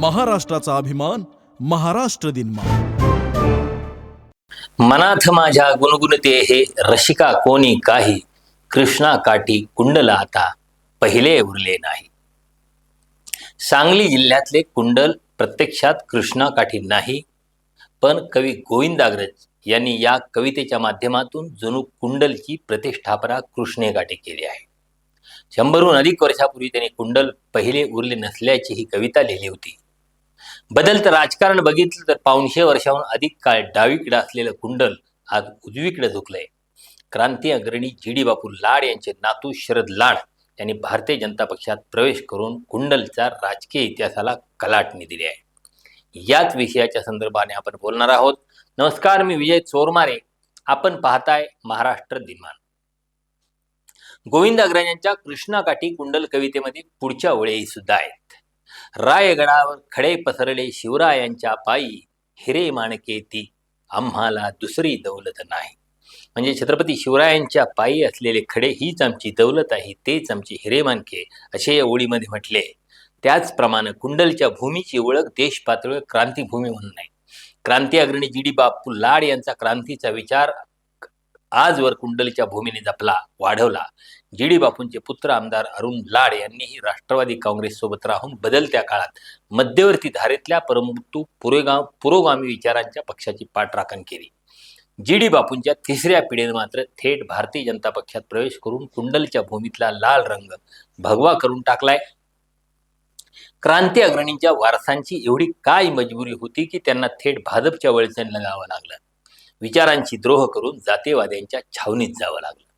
महाराष्ट्राचा अभिमान महाराष्ट्र दिन मनाथ माझ्या गुणगुणते हे रसिका कोणी काही कृष्णा काठी कुंडल आता पहिले उरले नाही. सांगली जिल्ह्यातले कुंडल प्रत्यक्षात कृष्णा काठी नाही पण कवी गोविंदाग्रज यांनी या कवितेच्या माध्यमातून जणू कुंडलची प्रतिष्ठापना कृष्णेकाठी केली आहे. शंभरहून अधिक वर्षापूर्वी त्यांनी कुंडल पहिले उरले नसल्याची ही कविता लिहिली होती. बदलतं राजकारण बघितलं तर पाऊणशे वर्षाहून अधिक काळ डावीकडे असलेलं कुंडल आज उजवीकडे झुकलंय. क्रांती अग्रणी जी डी बापू लाड यांचे नातू शरद लाड यांनी भारतीय जनता पक्षात प्रवेश करून कुंडलचा राजकीय इतिहासाला कलाटणी दिली आहे. याच विषयाच्या संदर्भाने आपण बोलणार आहोत. नमस्कार मी विजय चोरमारे. आपण पाहताय महाराष्ट्र दिनमान. गोविंद अग्रजांच्या कृष्णाकाठी कुंडल कवितेमध्ये पुढच्या ओळी सुद्धा आहेत. रायगडावर खडे पसरले शिवरायांच्या पायी हिरे माणके ती. आम्हाला दुसरी दौलत नाही. म्हणजे छत्रपती शिवरायांच्या पायी असलेले खडे हीच आमची दौलत आहे तेच आमची हिरे मानके असे या ओळीमध्ये म्हटले. त्याचप्रमाणे कुंडलच्या भूमीची ओळख देश पातळीवर क्रांतीभूमी म्हणून आहे क्रांती अग्रणी जी डी बापू लाड यांचा क्रांतीचा विचार आजवर कुंडलच्या भूमीने जपला वाढवला. जी डी बापूंचे पुत्र आमदार अरुण लाड यांनीही राष्ट्रवादी काँग्रेस सोबत राहून बदलत्या काळात मध्यवर्ती धारेतल्या परंतु पुरेगाव पुरोगामी विचारांच्या पक्षाची पाठराखण केली. जी डी बापूंच्या तिसऱ्या पिढीने मात्र थेट भारतीय जनता पक्षात प्रवेश करून कुंडलच्या भूमीतला लाल रंग भगवा करून टाकलाय. क्रांती अग्रणींच्या वारसांची एवढी काय मजबुरी होती की त्यांना थेट भाजपच्या वळचणला जावं लागलं. विचारांची द्रोह करून जातीवाद्यांच्या छावणीत जावं लागलं.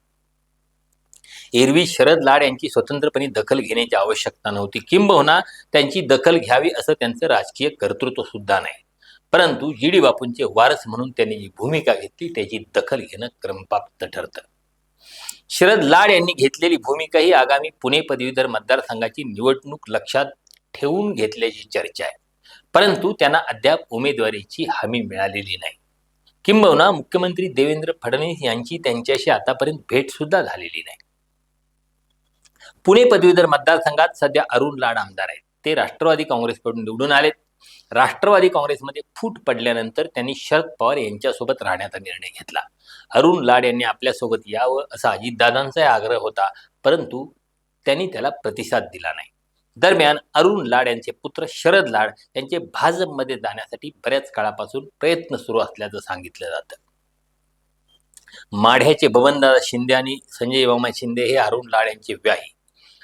एरवी शरद लाड यांची स्वतंत्रपणे दखल घेण्याची आवश्यकता नव्हती. किंबहुना त्यांची दखल घ्यावी असं त्यांचं राजकीय कर्तृत्व सुद्धा नाही. परंतु जी डी बापूंचे वारस म्हणून त्यांनी जी भूमिका घेतली त्याची दखल घेणं क्रमप्राप्त ठरतं. शरद लाड यांनी घेतलेली भूमिका ही आगामी पुणे पदवीधर मतदारसंघाची निवडणूक लक्षात ठेवून घेतल्याची चर्चा आहे. परंतु त्यांना अद्याप उमेदवारीची हमी मिळालेली नाही. किंबहुना मुख्यमंत्री देवेंद्र फडणवीस यांची त्यांच्याशी आतापर्यंत भेट सुद्धा झालेली नाही. पुणे पदवीधर मतदारसंघात सध्या अरुण लाड आमदार आहेत. ते राष्ट्रवादी काँग्रेसकडून निवडून आलेत. राष्ट्रवादी काँग्रेसमध्ये फूट पडल्यानंतर त्यांनी शरद पवार यांच्यासोबत राहण्याचा निर्णय घेतला. अरुण लाड यांनी आपल्यासोबत यावं असा अजितदादांचाही आग्रह होता परंतु त्यांनी त्याला प्रतिसाद दिला नाही. दरम्यान अरुण लाड यांचे पुत्र शरद लाड यांचे भाजपमध्ये जाण्यासाठी बऱ्याच काळापासून प्रयत्न सुरू असल्याचं सांगितलं जातं. माढ्याचे बबनदादा शिंदे आणि संजय मामा शिंदे हे अरुण लाड यांचे व्याही.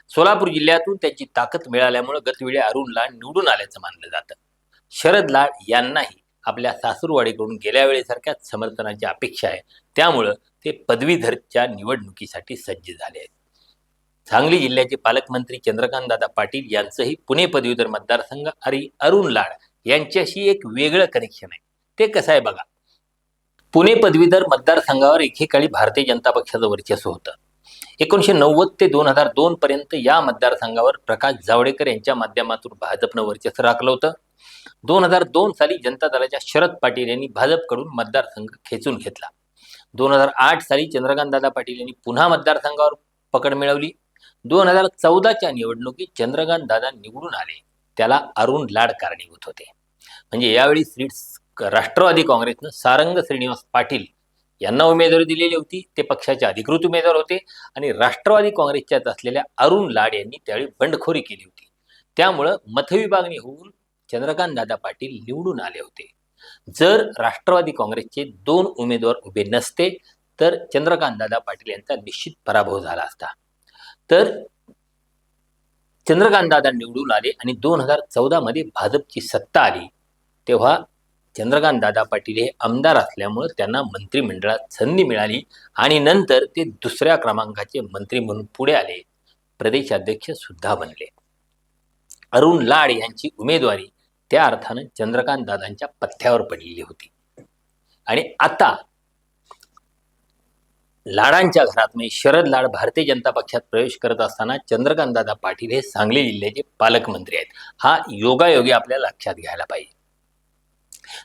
सोलापूर जिल्ह्यातून त्याची ताकद मिळाल्यामुळे गतवेळी अरुण लाड निवडून आल्याचं मानलं जातं. शरद लाड यांनाही आपल्या सासूरवाडीकडून गेल्या वेळेसारख्याच समर्थनाची अपेक्षा आहे. त्यामुळं ते पदवीधरच्या निवडणुकीसाठी सज्ज झाले आहेत. सांगली जिल्ह्याचे पालकमंत्री चंद्रकांत दादा पाटील यांचंही पुणे पदवीधर मतदारसंघ आणि अरुण लाड यांच्याशी एक वेगळं कनेक्शन आहे. ते कसं आहे बघा? पुणे पदवीधर मतदारसंघावर एकेकाळी भारतीय जनता पक्षाचं वर्चस्व होतं. एकोणीसशे नव्वद ते दोन हजार दोन पर्यंत या मतदारसंघावर प्रकाश जावडेकर यांच्या माध्यमातून भाजपनं वर्चस्व राखलं होतं. दोन हजार दोन साली जनता दलाच्या शरद पाटील यांनी भाजपकडून मतदारसंघ खेचून घेतला. दोन हजार आठ साली चंद्रकांतदादा पाटील यांनी पुन्हा मतदारसंघावर पकड मिळवली. दोन हजार चौदाच्या निवडणुकीत चंद्रकांत दादा निवडून आले. त्याला अरुण लाड कारणीभूत होते. म्हणजे यावेळी श्री राष्ट्रवादी काँग्रेसनं सारंग श्रीनिवास पाटील यांना उमेदवारी दिलेली होती. ते पक्षाचे अधिकृत उमेदवार होते आणि राष्ट्रवादी काँग्रेसच्यात असलेल्या अरुण लाड यांनी त्यावेळी बंडखोरी केली होती. त्यामुळं मतविभागणी होऊन चंद्रकांत दादा पाटील निवडून आले होते. जर राष्ट्रवादी काँग्रेसचे दोन उमेदवार उभे नसते तर चंद्रकांत दादा पाटील यांचा निश्चित पराभव झाला असता. तर चंद्रकांत दादा निवडून आले आणि दोन हजार चौदा मध्ये भाजपची सत्ता आली. तेव्हा चंद्रकांत दादा पाटील हे आमदार असल्यामुळं त्यांना मंत्रिमंडळात संधी मिळाली आणि नंतर ते दुसऱ्या क्रमांकाचे मंत्री म्हणून पुढे आले. प्रदेशाध्यक्ष सुद्धा बनले. अरुण लाड यांची उमेदवारी त्या अर्थानं चंद्रकांत दादांच्या पथ्यावर पडलेली होती. आणि आता लाडांच्या घरात म्हणजे शरद लाड भारतीय जनता पक्षात प्रवेश करत असताना चंद्रकांत दादा पाटील हे सांगली जिल्ह्याचे पालकमंत्री आहेत. हा योगायोगी आपल्याला लक्षात घ्यायला पाहिजे.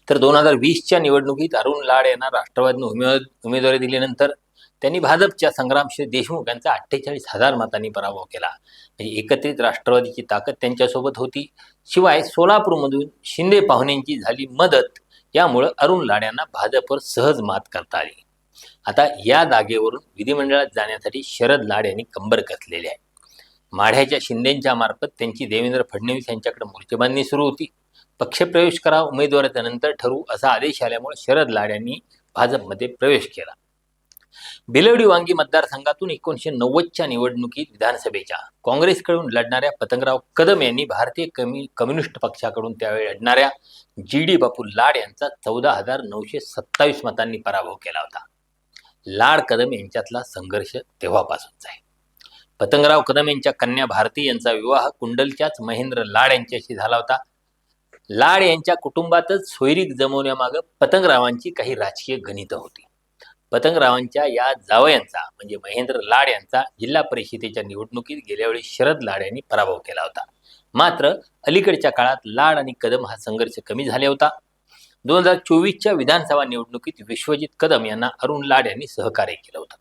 तर दोन हजार वीसच्या निवडणुकीत अरुण लाड यांना राष्ट्रवादीने उमेद उमेदवारी दिल्यानंतर त्यांनी भाजपच्या संग्रामश्री देशमुख यांचा अठ्ठेचाळीस हजार मतांनी पराभव केला. म्हणजे एकत्रित राष्ट्रवादीची ताकद त्यांच्यासोबत होती. शिवाय सोलापूरमधून शिंदे पाहुण्यांची झाली मदत यामुळं अरुण लाड यांना भाजपवर सहज मात करता आली. आता या जागेवरून विधिमंडळात जाण्यासाठी शरद लाड यांनी कंबर कसलेली आहे. माढ्याच्या शिंदेच्या मार्फत त्यांची देवेंद्र फडणवीस यांच्याकडे मोर्चेबांधणी सुरू होती. पक्षप्रवेश करा उमेदवाराच्या नंतर ठरवू असा आदेश आल्यामुळे शरद लाड यांनी भाजपमध्ये प्रवेश केला. बिलवडी वांगी मतदारसंघातून एकोणीशे नव्वदच्या निवडणुकीत विधानसभेच्या काँग्रेसकडून लढणाऱ्या पतंगराव कदम यांनी भारतीय कम्यु कम्युनिस्ट पक्षाकडून त्यावेळी लढणाऱ्या जी डी बापू लाड यांचा चौदा हजार नऊशे सत्तावीस मतांनी पराभव केला होता. लाड कदम यांच्यातला संघर्ष तेव्हापासूनचा आहे. पतंगराव कदम यांच्या कन्या भारती यांचा विवाह कुंडलच्याच महेंद्र लाड यांच्याशी झाला होता. लाड यांच्या कुटुंबातच सोयरीक जमवण्यामागं पतंगरावांची काही राजकीय गणितं होती. पतंगरावांच्या या जावयांचा म्हणजे महेंद्र लाड यांचा जिल्हा परिषदेच्या निवडणुकीत गेल्या वेळी शरद लाड यांनी पराभव केला होता. मात्र अलीकडच्या काळात लाड आणि कदम हा संघर्ष कमी झाला होता. दोन हजार चोवीसच्या विधानसभा निवडणुकीत विश्वजित कदम यांना अरुण लाड यांनी सहकार्य केलं होतं.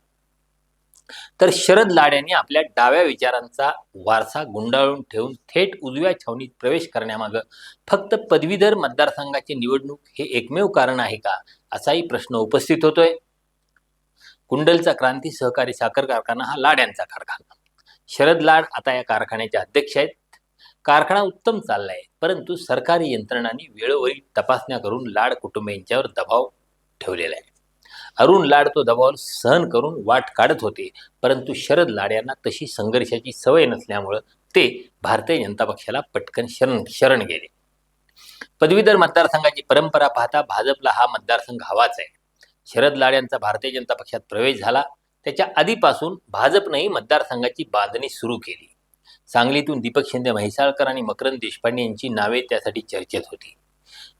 तर शरद लाड यांनी आपल्या डाव्या विचारांचा वारसा गुंडाळून ठेवून थेट उजव्या छावणीत प्रवेश करण्यामागं फक्त पदवीधर मतदारसंघाची निवडणूक हे एकमेव कारण आहे का असाही प्रश्न उपस्थित होतोय. कुंडलचा क्रांती सहकारी साखर कारखाना हा लाड यांचा कारखाना. शरद लाड आता या कारखान्याचे अध्यक्ष आहेत. कारखाना उत्तम चाललाय परंतु सरकारी यंत्रणांनी वेळोवेळी तपासण्या करून लाड कुटुंबियांच्यावर दबाव ठेवलेला आहे. अरुण लाड तो दबाव सहन करून वाट काढत होते परंतु शरद लाड यांना तशी संघर्षाची सवय नसल्यामुळं ते भारतीय जनता पक्षाला पटकन शरण शरण गेले. पदवीधर मतदारसंघाची परंपरा पाहता भाजपला हा मतदारसंघ हवाच आहे. शरद लाड यांचा भारतीय जनता पक्षात प्रवेश झाला त्याच्या आधीपासून भाजपनेही मतदारसंघाची बांधणी सुरू केली. सांगलीतून दीपक शिंदे म्हैसाळकर आणि मकरंद देशपांडे यांची नावे त्यासाठी चर्चेत होती.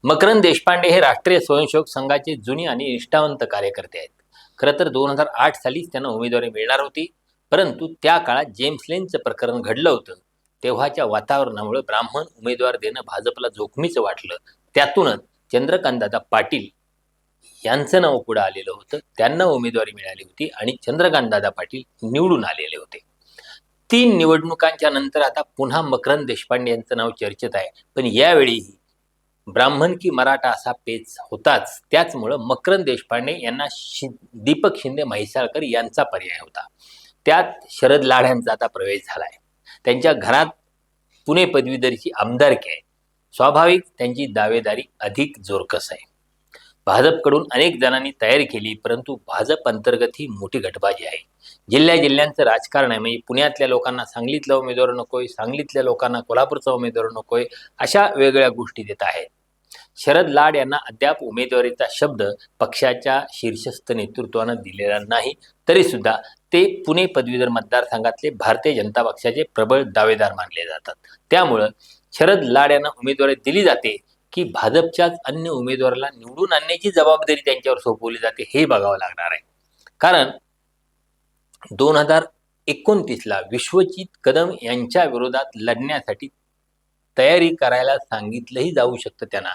मकरंद देशपांडे हे राष्ट्रीय स्वयंसेवक संघाचे जुनी आणि निष्ठावंत कार्यकर्ते आहेत. खरं तर दोन हजार आठ सालीच त्यांना उमेदवारी मिळणार होती परंतु त्या काळात जेम्स लेनचं प्रकरण घडलं होतं. तेव्हाच्या वातावरणामुळे ब्राह्मण उमेदवार देणं भाजपला जोखमीचं वाटलं. त्यातूनच चंद्रकांतदादा पाटील यांचं नाव पुढं आलेलं होतं. त्यांना उमेदवारी मिळाली होती आणि चंद्रकांतदादा पाटील निवडून आलेले होते. तीन निवडणुकांच्या नंतर आता पुन्हा मकरंद देशपांडे यांचं नाव चर्चेत आहे. पण यावेळीही ब्राह्मण की मराठा असा पेच होताच. त्याचमुळं मकरंद देशपांडे यांना शि दीपक शिंदे म्हैसाळकर यांचा पर्याय होता. त्यात शरद लाड आता प्रवेश झाला आहे त्यांच्या घरात पुणे पदवीधरची आमदारकी आहे स्वाभाविक त्यांची दावेदारी अधिक जोरकस आहे. भाजपकडून अनेक जणांनी तयारी केली परंतु भाजप अंतर्गत ही मोठी गटबाजी आहे. जिल्ह्या जिल्ह्यांचं राजकारण आहे. म्हणजे पुण्यातल्या लोकांना सांगलीतला उमेदवार नकोय सांगलीतल्या लोकांना कोल्हापूरचा उमेदवार नकोय अशा वेगळ्या गोष्टी देत आहेत. शरद लाड यांना अद्याप उमेदवारीचा शब्द पक्षाच्या शीर्षस्थ नेतृत्वानं दिलेला नाही. तरी सुद्धा ते पुणे पदवीधर मतदारसंघातले भारतीय जनता पक्षाचे प्रबळ दावेदार मानले जातात. त्यामुळं शरद लाड यांना उमेदवारी दिली जाते की भाजपच्याच अन्य उमेदवाराला निवडून आणण्याची जबाबदारी त्यांच्यावर सोपवली जाते हे बघावं लागणार आहे. कारण दोन हजार एकोणतीसला विश्वजित कदम यांच्या विरोधात लढण्यासाठी तयारी करायला सांगितलंही जाऊ शकतं त्यांना.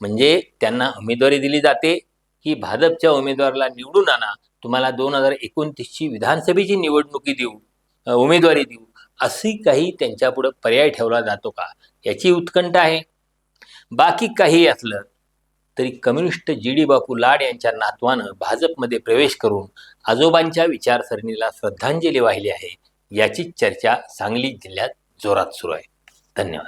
म्हणजे त्यांना उमेदवारी दिली जाते. की भाजपच्या उमेदवाराला निवडून आणा. तुम्हाला दोन हजार एकोणतीसची विधानसभेची निवडणुकी देऊ उमेदवारी देऊ अशी काही त्यांच्यापुढं पर्याय ठेवला जातो का? याची उत्कंठ आहे. बाकी काही असलं तरी कम्युनिस्ट जी डी बापू लाड यांच्या नातवानं भाजपमध्ये प्रवेश करून आजोबांच्या विचारसरणीला श्रद्धांजली वाहिली आहे याची चर्चा सांगली जिल्ह्यात जोरात सुरू आहे. धन्यवाद.